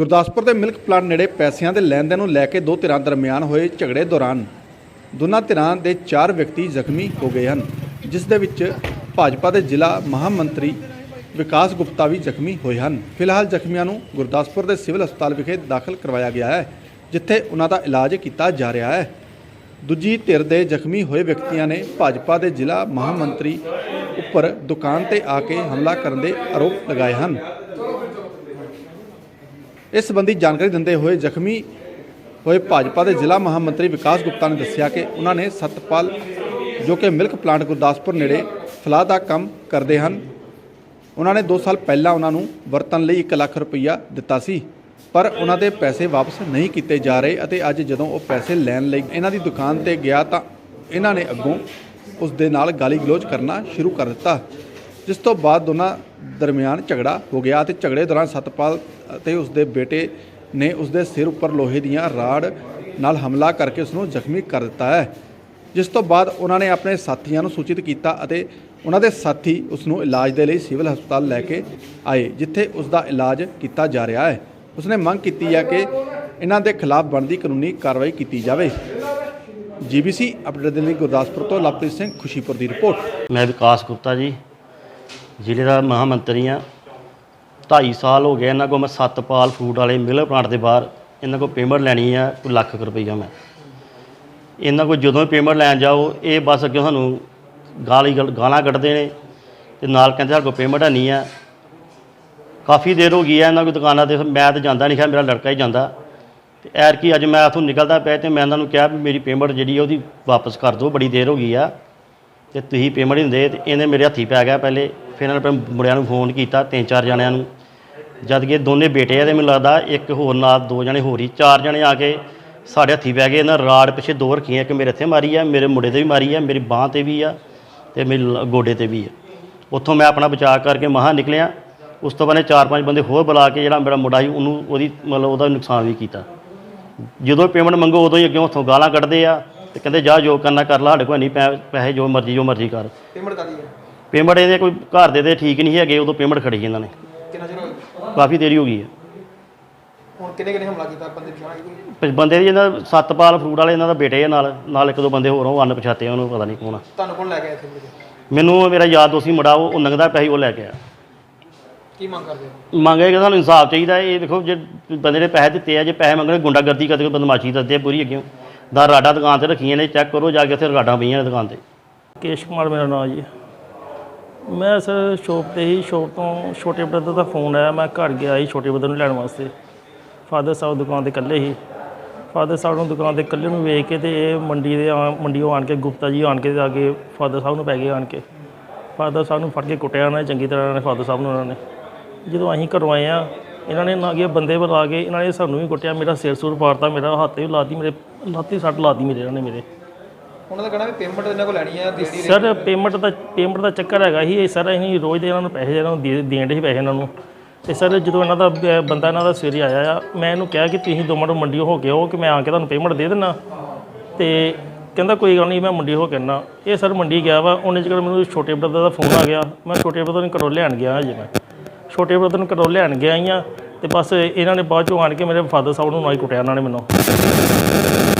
ਗੁਰਦਾਸਪੁਰ ਦੇ milk plant ਨੇੜੇ ਪੈਸਿਆਂ ਦੇ ਲੈਣ ਦੇਣ ਨੂੰ ਲੈ ਕੇ ਦੋ ਧਿਰਾਂ ਦਰਮਿਆਨ ਹੋਏ ਝਗੜੇ ਦੌਰਾਨ ਦੋਨਾਂ ਧਿਰਾਂ ਦੇ ਚਾਰ ਵਿਅਕਤੀ ਜ਼ਖਮੀ ਹੋ ਗਏ ਹਨ, ਜਿਸ ਦੇ ਵਿੱਚ ਭਾਜਪਾ ਦੇ ਜ਼ਿਲ੍ਹਾ ਮਹਾਮੰਤਰੀ ਵਿਕਾਸ ਗੁਪਤਾ ਵੀ ਜ਼ਖਮੀ ਹੋਏ ਹਨ। ਫਿਲਹਾਲ ਜ਼ਖਮੀਆਂ ਨੂੰ ਗੁਰਦਾਸਪੁਰ ਦੇ ਸਿਵਲ ਹਸਪਤਾਲ ਵਿਖੇ ਦਾਖਲ ਕਰਵਾਇਆ ਗਿਆ ਹੈ, ਜਿੱਥੇ ਉਹਨਾਂ ਦਾ ਇਲਾਜ ਕੀਤਾ ਜਾ ਰਿਹਾ ਹੈ। ਦੂਜੀ ਧਿਰ ਦੇ ਜ਼ਖਮੀ ਹੋਏ ਵਿਅਕਤੀਆਂ ਨੇ ਭਾਜਪਾ ਦੇ ਜ਼ਿਲ੍ਹਾ ਮਹਾਮੰਤਰੀ ਉੱਪਰ ਦੁਕਾਨ ਤੇ ਆ ਕੇ ਹਮਲਾ ਕਰਨ ਦੇ ਆਰੋਪ ਲਗਾਏ ਹਨ। ਇਸ ਸੰਬੰਧੀ ਜਾਣਕਾਰੀ ਦਿੰਦੇ ਹੋਏ ਜ਼ਖਮੀ ਹੋਏ ਭਾਜਪਾ ਦੇ ਜ਼ਿਲ੍ਹਾ ਮਹਾਮੰਤਰੀ ਵਿਕਾਸ ਗੁਪਤਾ ਨੇ ਦੱਸਿਆ ਕਿ ਉਹਨਾਂ ਨੇ ਸਤਪਾਲ, ਜੋ ਕਿ ਮਿਲਕ ਪਲਾਂਟ ਗੁਰਦਾਸਪੁਰ ਨੇੜੇ ਫਲਾਹ ਦਾ ਕੰਮ ਕਰਦੇ ਹਨ, ਉਹਨਾਂ ਨੇ 2 ਸਾਲ ਪਹਿਲਾਂ ਉਹਨਾਂ ਨੂੰ ਵਰਤਣ ਲਈ 1 ਲੱਖ ਰੁਪਈਆ ਦਿੱਤਾ ਸੀ, ਪਰ ਉਹਨਾਂ ਦੇ ਪੈਸੇ ਵਾਪਸ ਨਹੀਂ ਕੀਤੇ ਜਾ ਰਹੇ ਅਤੇ ਅੱਜ ਜਦੋਂ ਉਹ ਪੈਸੇ ਲੈਣ ਲਈ ਇਹਨਾਂ ਦੀ ਦੁਕਾਨ ਤੇ ਗਿਆ ਤਾਂ ਇਹਨਾਂ ਨੇ ਅੱਗੋਂ ਉਸ ਦੇ ਨਾਲ ਗਾਲੀ ਗਲੋਚ ਕਰਨਾ ਸ਼ੁਰੂ ਕਰ ਦਿੱਤਾ। ਜਿਸ ਤੋਂ ਬਾਅਦ ਦੋਨਾਂ ਦਰਮਿਆਨ ਝਗੜਾ ਹੋ ਗਿਆ ਤੇ ਝਗੜੇ ਦੌਰਾਨ ਸਤਪਾਲ ਅਤੇ ਉਸ ਦੇ ਬੇਟੇ ਨੇ ਉਸ ਦੇ ਸਿਰ ਉੱਪਰ ਲੋਹੇ ਦੀਆਂ ਰਾੜ ਨਾਲ ਹਮਲਾ ਕਰਕੇ ਉਸ ਨੂੰ ਜ਼ਖਮੀ ਕਰ ਦਿੱਤਾ ਹੈ। ਜਿਸ ਤੋਂ ਬਾਅਦ ਉਹਨਾਂ ਨੇ ਆਪਣੇ ਸਾਥੀਆਂ ਨੂੰ ਸੂਚਿਤ ਕੀਤਾ ਅਤੇ ਉਹਨਾਂ ਦੇ ਸਾਥੀ ਉਸ ਨੂੰ ਇਲਾਜ ਦੇ ਲਈ ਸਿਵਲ ਹਸਪਤਾਲ ਲੈ ਕੇ ਆਏ, ਜਿੱਥੇ ਉਸ ਦਾ ਇਲਾਜ ਕੀਤਾ ਜਾ ਰਿਹਾ ਹੈ। ਉਸਨੇ ਮੰਗ ਕੀਤੀ ਹੈ ਕਿ ਇਹਨਾਂ ਦੇ ਖਿਲਾਫ ਬਣਦੀ ਕਾਨੂੰਨੀ ਕਾਰਵਾਈ ਕੀਤੀ ਜਾਵੇ। ਜੀਬੀਸੀ ਅਪਡੇਟ ਦੇ ਲਈ ਗੁਰਦਾਸਪੁਰ ਤੋਂ ਲਵਪ੍ਰੀਤ ਸਿੰਘ ਖੁਸ਼ੀਪੁਰ ਦੀ ਰਿਪੋਰਟ। ਮੈਂ ਵਿਕਾਸ ਗੁਪਤਾ ਜੀ। ਜ਼ਿਲ੍ਹੇ ਦਾ ਮਹਾਮੰਤਰੀ ਆ 2.5 ਸਾਲ ਹੋ ਗਏ ਇਹਨਾਂ ਕੋਲ, ਮੈਂ ਸਤਪਾਲ ਫੂਡ ਵਾਲੇ ਮਿਲਰ ਪਲਾਂਟ ਦੇ ਬਾਹਰ ਇਹਨਾਂ ਕੋਲ ਪੇਮੈਂਟ ਲੈਣੀ ਆ ਕੋਈ ਲੱਖ ਕੁ ਰੁਪਈਆ ਮੈਂ। ਇਹਨਾਂ ਕੋਲ ਜਦੋਂ ਪੇਮੈਂਟ ਲੈਣ ਜਾਓ, ਇਹ ਬਸ ਅੱਗੇ ਸਾਨੂੰ ਗਾਲੀ ਗਲ- ਗਾਲਾਂ ਕੱਢਦੇ ਨੇ ਤੇ ਨਾਲ ਕਹਿੰਦੇ ਸਾਡੇ ਕੋਲ ਪੇਮੈਂਟ ਨਹੀਂ ਆ। ਕਾਫੀ ਦੇਰ ਹੋ ਗਈ ਹੈ ਇਹਨਾਂ ਕੋਲ ਦੁਕਾਨਾਂ ਤੇ, ਮੈਂ ਤਾਂ ਜਾਂਦਾ ਨਹੀਂ ਖਿਆ ਮੇਰਾ ਲੜਕਾ ਹੀ ਜਾਂਦਾ। ਤੇ ਐਰ ਕੀ ਅੱਜ ਮੈਂ ਇੱਥੋਂ ਨਿਕਲਦਾ ਪਿਆ ਤੇ ਮੈਂ ਇਹਨਾਂ ਨੂੰ ਕਿਹਾ ਵੀ ਮੇਰੀ ਪੇਮੈਂਟ ਜਿਹੜੀ ਆ ਉਹਦੀ ਵਾਪਸ ਕਰ ਦਿਓ, ਬੜੀ ਦੇਰ ਹੋ ਗਈ ਆ। ਤੇ ਤੁਸੀਂ ਪੇਮੈਂਟ ਨਹੀਂ ਦਿੰਦੇ ਤੇ ਇਹਨੇ ਮੇਰੇ ਹੱਥੀ ਪੈ ਗਿਆ ਪਹਿਲੇ। ਫਿਰ ਇਹਨਾਂ ਨੇ ਆਪਣੇ ਮੁੰਡਿਆਂ ਨੂੰ ਫੋਨ ਕੀਤਾ, ਤਿੰਨ ਚਾਰ ਜਣਿਆਂ ਨੂੰ। ਜਦ ਕਿ ਦੋਨੇ ਬੇਟੇ ਆ ਤੇ ਮੈਨੂੰ ਲੱਗਦਾ ਇੱਕ ਹੋਰ ਨਾਲ ਦੋ ਜਣੇ ਹੋਰ ਹੀ, ਚਾਰ ਜਣੇ ਆ ਕੇ ਸਾਡੇ ਹੱਥੀ ਬਹਿ ਗਏ, ਇਹਨਾਂ ਰਾੜ ਪਿੱਛੇ ਦੋ ਰੱਖੀਆਂ, ਇੱਕ ਮੇਰੇ ਇੱਥੇ ਮਾਰੀ ਆ, ਮੇਰੇ ਮੁੰਡੇ ਤੇ ਵੀ ਮਾਰੀ ਆ, ਮੇਰੀ ਬਾਹ ਤੇ ਵੀ ਆ ਤੇ ਮੇਰੇ ਲ- ਗੋਡੇ ਤੇ ਵੀ ਆ। ਉੱਥੋਂ ਮੈਂ ਆਪਣਾ ਬਚਾਅ ਕਰਕੇ ਮਹਾ ਨਿਕਲਿਆ। ਉਸ ਤੋਂ ਬਾਅਦ ਇਹ ਚਾਰ ਪੰਜ ਬੰਦੇ ਹੋਰ ਬੁਲਾ ਕੇ ਜਿਹੜਾ ਮੇਰਾ ਮੁੰਡਾ ਸੀ, ਉਹਨੂੰ ਉਹਦੀ ਮਤਲਬ ਉਹਦਾ ਨੁਕਸਾਨ ਵੀ ਕੀਤਾ। ਜਦੋਂ ਪੇਮੈਂਟ ਮੰਗੋ ਉਦੋਂ ਹੀ ਅੱਗੇ ਉੱਥੋਂ ਗਾਲਾਂ ਕੱਢਦੇ ਆ ਤੇ ਕਹਿੰਦੇ, ਜਾ ਜੋ ਕਰਨਾ ਕਰ ਲਾ, ਸਾਡੇ ਕੋਲ ਨਹੀਂ ਪੈ- ਪੈਸੇ ਜੋ ਮਰਜ਼ੀ ਜੋ ਮਰਜ਼ੀ ਕਰ। ਪੇਮੈਂਟ ਕਾਦੀ ਹੈ ਪੇਮੈਂਟ ਇਹਦੇ ਕੋਈ ਘਰ ਦੇ ਦੇ ਠੀਕ ਨਹੀਂ ਹੈਗੇ ਉਦੋਂ ਪੇਮੈਂਟ ਖੜੀ ਇਹਨਾਂ ਨੇ। ਕਿੰਨਾ ਚਿਰ ਹੋਇਆ ਕਾਫੀ ਦੇਰੀ ਹੋ ਗਈ ਹੈ। ਹੁਣ ਕਿੰਨੇ ਕਿੰਨੇ ਹਮਲਾ ਕੀਤਾ ਬੰਦੇ ਪਛਾਣ ਪਰ ਬੰਦੇ ਦੀ ਇਹਨਾਂ ਦਾ ਸਤਪਾਲ ਫਰੂਟ ਵਾਲੇ ਇਹਨਾਂ ਦਾ ਬੇਟੇ ਆ ਨਾਲ ਨਾਲ ਇੱਕ ਦੋ ਬੰਦੇ ਹੋਰ ਉਹ ਅਣਪਛਾਤੇ ਆ, ਉਹਨੂੰ ਪਤਾ ਨਹੀਂ ਕੌਣ ਆ। ਤੁਹਾਨੂੰ ਕੋਲ ਲੈ ਕੇ ਆਏ ਇੱਥੇ? ਮੈਨੂੰ ਮੇਰਾ ਯਾਰ ਦੋਸਤੀ ਮੁੰਡਾ ਉਹ ਨੰਗਦਾ ਪੈਸੇ ਉਹ ਲੈ ਕੇ ਆ ਕੀ ਮੰਗ ਕਰਦੇ ਹੋ? ਮੰਗੇ ਕਿ ਸਾਨੂੰ ਇਨਸਾਫ ਚਾਹੀਦਾ ਹੈ। ਇਹ ਦੇਖੋ ਜੇ ਬੰਦੇ ਨੇ ਪੈਸੇ ਦਿੱਤੇ ਆ ਜੇ ਪੈਸੇ ਮੰਗਣੇ ਗੁੰਡਾਗਰਦੀ ਕਰਦੇ ਕੋਈ ਬਦਮਾਸ਼ੀ ਕਰਦੇ ਆ ਪੂਰੀ ਅੱਗੇ। ਦਾ ਰਾਡਾ ਦੁਕਾਨ ਤੇ ਰੱਖੀਆਂ ਨੇ ਚੈੱਕ ਕਰੋ ਜਾ ਕੇ ਉੱਥੇ ਰਾਡਾਂ ਪਈਆਂ ਨੇ ਦੁਕਾਨ ਤੇ। ਕੇਸ਼ ਕੁਮਾਰ ਮੇਰਾ ਨਾਮ ਜੀ। ਮੈਂ ਸਰ ਸ਼ੋਪ ਤੇ ਹੀ ਸ਼ੋਪ ਤੋਂ ਛੋਟੇ ਬ੍ਰਦਰ ਦਾ ਫੋਨ ਆਇਆ, ਮੈਂ ਘਰ ਗਿਆ ਸੀ ਛੋਟੇ ਬ੍ਰਦਰ ਨੂੰ ਲੈਣ ਵਾਸਤੇ। ਫਾਦਰ ਸਾਹਿਬ ਦੁਕਾਨ ਤੇ ਇਕੱਲੇ ਹੀ ਫਾਦਰ ਸਾਹਿਬ ਨੂੰ ਦੁਕਾਨ ਤੇ ਇਕੱਲੇ ਨੂੰ ਵੇਖ ਕੇ ਤੇ ਇਹ ਮੰਡੀ ਦੇ ਆ- ਮੰਡੀੋਂ ਆਣ ਕੇ, ਗੁਪਤਾ ਜੀ ਆਣ ਕੇ ਤੇ ਆ ਕੇ ਫਾਦਰ ਸਾਹਿਬ ਨੂੰ ਪੈ ਗਏ ਆਣ ਕੇ। ਫਾਦਰ ਸਾਹਿਬ ਨੂੰ ਫੜ ਕੇ ਕੁੱਟਿਆ ਉਹਨਾਂ ਨੇ, ਚੰਗੀ ਤਰ੍ਹਾਂ ਨੇ ਫਾਦਰ ਸਾਹਿਬ ਨੂੰ ਉਹਨਾਂ ਨੇ। ਜਦੋਂ ਅਸੀਂ ਘਰੋਂ ਆਏ ਆ, ਇਹਨਾਂ ਨੇ ਨਾ ਕਿ ਬੰਦੇ ਬੁਲਾ ਕੇ, ਇਹਨਾਂ ਨੇ ਸਾਨੂੰ ਵੀ ਕੁੱਟਿਆ, ਮੇਰਾ ਸਿਰ ਸੁਰ ਪਾੜਤਾ, ਮੇਰਾ ਹੱਥ ਵੀ ਲਾਤੀ, ਮੇਰੇ ਲਾਤੀ ਸੱਟ ਲਾਤੀ ਮੇਰੇ, ਇਹਨਾਂ ਨੇ ਮੇਰੇ। ਉਹਨਾਂ ਦਾ ਕਹਿਣਾ ਵੀ ਪੇਮੈਂਟ ਇਹਨਾਂ ਕੋਲ ਲੈਣੀ ਆ ਦੇਣੀ ਸਰ ਪੇਮੈਂਟ ਦਾ ਪੇਮੈਂਟ ਦਾ ਚੱਕਰ ਹੈਗਾ ਹੀ ਇਹ ਸਰ ਅਸੀਂ ਰੋਜ਼ ਦੇ ਇਹਨਾਂ ਨੂੰ ਪੈਸੇ ਇਹਨਾਂ ਨੂੰ ਦੇ ਦੇਣ ਦੇ ਪੈਸੇ ਇਹਨਾਂ ਨੂੰ। ਤੇ ਸਰ ਜਦੋਂ ਇਹਨਾਂ ਦਾ ਬ- ਬੰਦਾ ਇਹਨਾਂ ਦਾ ਸਵੇਰੇ ਆਇਆ ਆ ਮੈਂ ਇਹਨੂੰ ਕਿਹਾ ਕਿ ਤੁਸੀਂ ਦੋ ਮਿੰਟ ਮੰਡੀ ਹੋ ਕੇ ਆਓ ਕਿ ਮੈਂ ਆ ਕੇ ਤੁਹਾਨੂੰ ਪੇਮੈਂਟ ਦੇ ਦੇਣਾ ਤੇ ਕਹਿੰਦਾ ਕੋਈ ਗੱਲ ਨਹੀਂ ਮੈਂ ਮੰਡੀ ਹੋ ਕੇ ਆਉਣਾ ਇਹ ਸਰ ਮੰਡੀ ਗਿਆ ਵਾ ਉਹਨੇ ਜਿਹੜਾ ਮੈਨੂੰ ਛੋਟੇ ਬ੍ਰਦਰ ਦਾ ਫੋਨ ਆ ਗਿਆ ਮੈਂ ਛੋਟੇ ਬ੍ਰਦਰ ਨੂੰ ਘਰੋਂ ਲੈਣ ਗਿਆ ਹਜੇ ਮੈਂ। ਛੋਟੇ ਬ੍ਰਦਰ ਨੂੰ ਘਰੋਂ ਲੈਣ ਗਿਆ ਹੀ ਆ ਤੇ ਬਸ ਇਹਨਾਂ ਨੇ ਬਾਅਦ ਚੋਂ ਆਣ ਕੇ ਮੇਰੇ ਫਾਦਰ ਸਾਹਿਬ ਨੂੰ ਨਾਲ ਹੀ ਕੁੱਟਿਆ ਇਹਨਾਂ ਨੇ ਮੈਨੂੰ।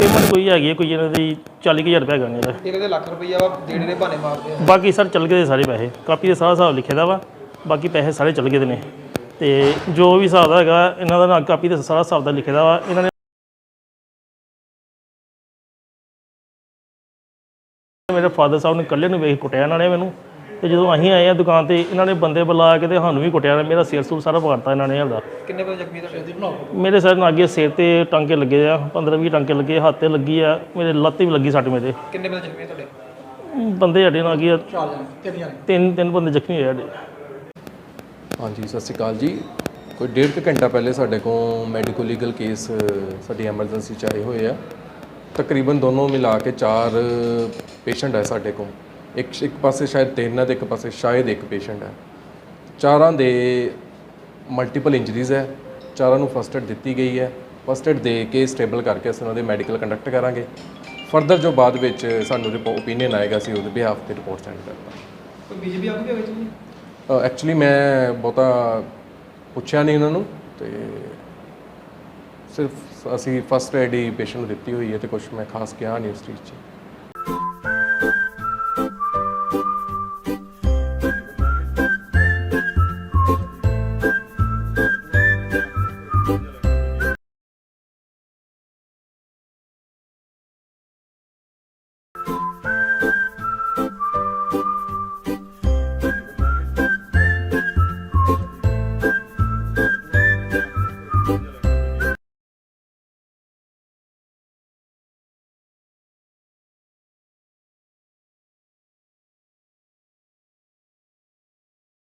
ਪੇਮੈਂਟ ਕੋਈ ਹੈਗੀ ਹੈ ਕੋਈ ਇਹਨਾਂ ਦੀ 40000 ਰੁਪਏ ਹੈਗਾ ਨੇ ਇਹਦਾ। ਇਹ ਕਹਿੰਦੇ ਲੱਖ ਰੁਪਈਆ ਵਾ ਦੇਣੇ ਦੇ ਬਹਾਨੇ ਮਾਰਦੇ ਆ। ਬਾਕੀ ਸਰ ਚੱਲ ਗਏ ਦੇ ਸਾਰੇ ਪੈਸੇ। ਕਾਪੀ ਦੇ ਸਾਰਾ ਹਿਸਾਬ ਲਿਖੇ ਦਾ ਵਾ ਬਾਕੀ ਪੈਸੇ ਸਾਰੇ ਚੱਲ ਗਏ ਦੇ ਨੇ। ਤੇ ਜੋ ਵੀ ਹਿਸਾਬ ਦਾ ਹੈਗਾ ਇਹਨਾਂ ਦਾ ਨਾ ਕਾਪੀ ਦੇ ਸਾਰਾ ਹਿਸਾਬ ਦਾ ਲਿਖੇ ਦਾ ਵਾ ਇਹਨਾਂ ਨੇ ਮੇਰੇ ਫਾਦਰ ਸਾਹਿਬ ਨੇ ਇਕੱਲੇ ਨੂੰ ਵੇਖ ਕੁੱਟਿਆ ਇਹਨਾਂ ਨੇ ਮੈਨੂੰ। ਤੇ ਜਦੋਂ ਅਸੀਂ ਆਏ ਆ ਦੁਕਾਨ ਤੇ ਇਹਨਾਂ ਨੇ ਬੰਦੇ ਬੁਲਾ ਕੇ ਤੇ ਸਾਨੂੰ ਵੀ ਕੁੱਟਿਆ ਮੇਰਾ ਸਿਰ ਸੂਰ ਸਾਰਾ ਪਾੜਤਾ ਇਹਨਾਂ ਨੇ ਹਲਦਾ ਕਿੰਨੇ ਬੰਦੇ ਜ਼ਖਮੀ ਤੁਹਾਡੇ ਮੇਰੇ ਸਿਰ ਨਾਲ ਅੱਗੇ ਸਿਰ ਤੇ ਟਾਂਕੇ ਲੱਗੇ ਆ 15 20 ਟਾਂਕੇ ਲੱਗੇ ਹੱਥ ਤੇ ਲੱਗੀ ਆ ਮੇਰੇ ਲੱਤ ਤੇ ਵੀ ਲੱਗੀ ਸੱਟ ਮੇਰੇ। ਕਿੰਨੇ ਬੰਦੇ ਜ਼ਖਮੀ ਆ ਤੁਹਾਡੇ? ਬੰਦੇ ਸਾਡੇ ਨਾਲ ਅੱਗੇ ਚਾਰ ਜਣੇ ਤਿੰਨ ਜਣੇ। ਤਿੰਨ ਤਿੰਨ ਬੰਦੇ ਜ਼ਖਮੀ ਹੋਏ ਸਾਡੇ। ਹਾਂਜੀ ਸਤਿ ਸ਼੍ਰੀ ਅਕਾਲ ਜੀ। ਕੋਈ ਡੇਢ ਕੁ ਘੰਟਾ ਪਹਿਲੇ ਸਾਡੇ ਕੋਲ ਮੈਡੀਕੋ ਲੀਗਲ ਕੇਸ ਸਾਡੀ ਐਮਰਜੈਂਸੀ ਚ ਆਏ ਹੋਏ ਆ। ਤਕਰੀਬਨ ਦੋਨੋਂ ਮਿਲਾ ਕੇ ਚਾਰ ਪੇਸ਼ੈਂਟ ਹੈ ਸਾਡੇ ਕੋਲ। ਇੱਕ ਇੱਕ ਪਾਸੇ ਸ਼ਾਇਦ ਤਿੰਨ ਹੈ ਤੇ ਇੱਕ ਪਾਸੇ ਸ਼ਾਇਦ ਇੱਕ ਪੇਸ਼ੈਂਟ ਹੈ। ਚਾਰਾਂ ਦੇ ਮਲਟੀਪਲ ਇੰਜਰੀਜ਼ ਹੈ। ਚਾਰਾਂ ਨੂੰ ਫਸਟ ਏਡ ਦਿੱਤੀ ਗਈ ਹੈ। ਫਸਟ ਏਡ ਦੇ ਕੇ ਸਟੇਬਲ ਕਰਕੇ ਅਸੀਂ ਉਹਨਾਂ ਦੇ ਮੈਡੀਕਲ ਕੰਡਕਟ ਕਰਾਂਗੇ। ਫਰਦਰ ਜੋ ਬਾਅਦ ਵਿੱਚ ਸਾਨੂੰ ਓਪੀਨੀਅਨ ਆਏਗਾ ਅਸੀਂ ਉਹਦੇ ਬਿਹਾਫ ਤੇ ਰਿਪੋਰਟ ਸੈਂਡ ਕਰਾਂਗੇ ਕੋਈ ਬੀਜੇਪੀ ਵੀ ਵਿੱਚ ਨਹੀਂ ਐਕਚੁਅਲੀ ਮੈਂ ਬਹੁਤਾ ਪੁੱਛਿਆ ਨਹੀਂ ਉਹਨਾਂ ਨੂੰ ਤੇ ਸਿਰਫ ਅਸੀਂ ਫਸਟ ਐਡ ਹੀ ਪੇਸ਼ੈਂਟ ਨੂੰ ਦਿੱਤੀ ਹੋਈ ਹੈ ਤੇ ਕੁਝ ਮੈਂ ਖਾਸ ਕਿਹਾ ਨਹੀਂ ਉਸ ਚੀਜ਼ 'ਚ।